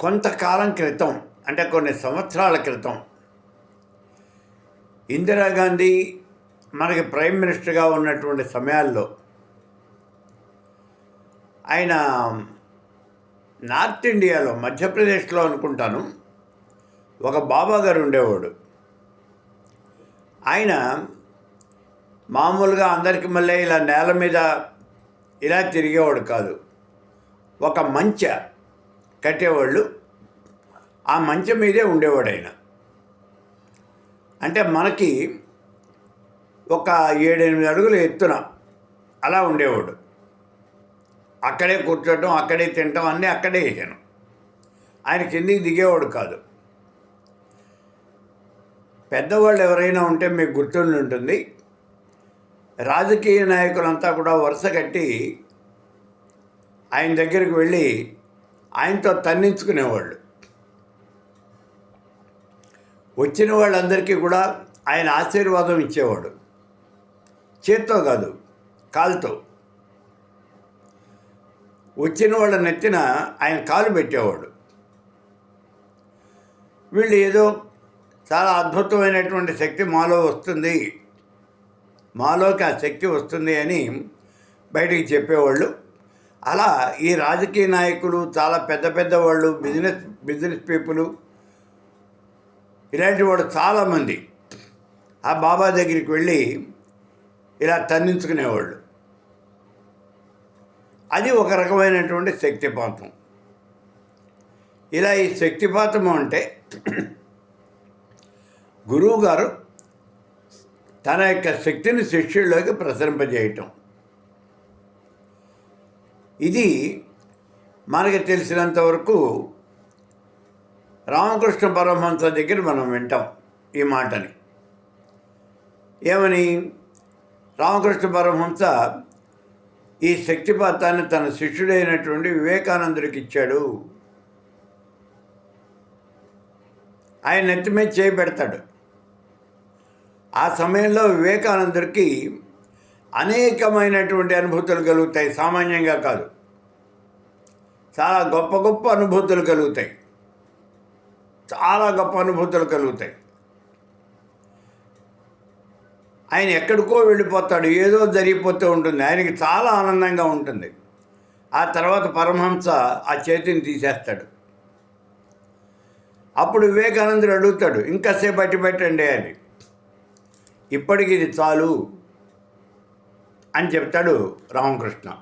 కొంతకాలం క్రితం అంటే కొన్ని సంవత్సరాల క్రితం ఇందిరాగాంధీ మనకి ప్రైమ్ మినిస్టర్గా ఉన్నటువంటి సమయాల్లో ఆయన నార్త్ ఇండియాలో మధ్యప్రదేశ్లో అనుకుంటాను ఒక బాబా గారు ఉండేవాడు. ఆయన మామూలుగా అందరికి మళ్ళీ ఇలా నేల మీద ఇలా తిరిగేవాడు కాదు. ఒక మంచ కట్టేవాళ్ళు ఆ మంచం మీదే ఉండేవాడు ఆయన అంటే మనకి ఒక ఏడెనిమిది అడుగులు ఎత్తున అలా ఉండేవాడు. అక్కడే కూర్చోటం అక్కడే తినటం అన్నీ అక్కడే వేసాను ఆయన కిందికి దిగేవాడు కాదు. పెద్దవాళ్ళు ఎవరైనా ఉంటే మీకు గుర్తుండి ఉంటుంది. రాజకీయ నాయకులంతా కూడా వరుస కట్టి ఆయన దగ్గరికి వెళ్ళి ఆయనతో తన్నించుకునేవాళ్ళు. వచ్చిన వాళ్ళందరికీ కూడా ఆయన ఆశీర్వాదం ఇచ్చేవాడు. చేత్తో కాదు కాలుతో. వచ్చిన వాళ్ళ నెత్తిన ఆయన కాలు పెట్టేవాడు. వీళ్ళు ఏదో చాలా అద్భుతమైనటువంటి శక్తి మాలో వస్తుంది మాలోకి ఆ శక్తి వస్తుంది అని బయటికి చెప్పేవాళ్ళు. అలా ఈ రాజకీయ నాయకులు చాలా పెద్ద పెద్ద వాళ్ళు బిజినెస్ బిజినెస్ పీపుల్ ఇలాంటి వాడు చాలామంది ఆ బాబా దగ్గరికి వెళ్ళి ఇలా తన్నించుకునేవాళ్ళు. అది ఒక రకమైనటువంటి శక్తిపాతం. ఇలా ఈ శక్తిపాతము అంటే గురువు గారు తన యొక్క శక్తిని శిష్యుల్లోకి ప్రసరింపజేయటం. ఇది మనకి తెలిసినంత వరకు రామకృష్ణ పరమహంస దగ్గర మనం వింటాం ఈ మాటని. ఏమని? రామకృష్ణ పరమహంస ఈ శక్తిపాతాన్ని తన శిష్యుడైనటువంటి వివేకానందుడికి ఇచ్చాడు. ఆయన నెత్తి మీద చేపెడతాడు ఆ సమయంలో వివేకానందుడికి అనేకమైనటువంటి అనుభూతులు కలుగుతాయి సామాన్యంగా కాదు. చాలా గొప్ప గొప్ప అనుభూతులు కలుగుతాయి. చాలా గొప్ప అనుభూతులు కలుగుతాయి. ఆయన ఎక్కడికో వెళ్ళిపోతాడు ఏదో జరిగిపోతూ ఉంటుంది. ఆయనకి చాలా ఆనందంగా ఉంటుంది. ఆ తర్వాత పరమహంస ఆ చేతిని తీసేస్తాడు. అప్పుడు వివేకానందుడు అడుగుతాడు ఇంకాసేపు బట్టి పెట్టండి అని. ఇప్పటికి ఇది చాలు అని చెప్తాడు రామకృష్ణ.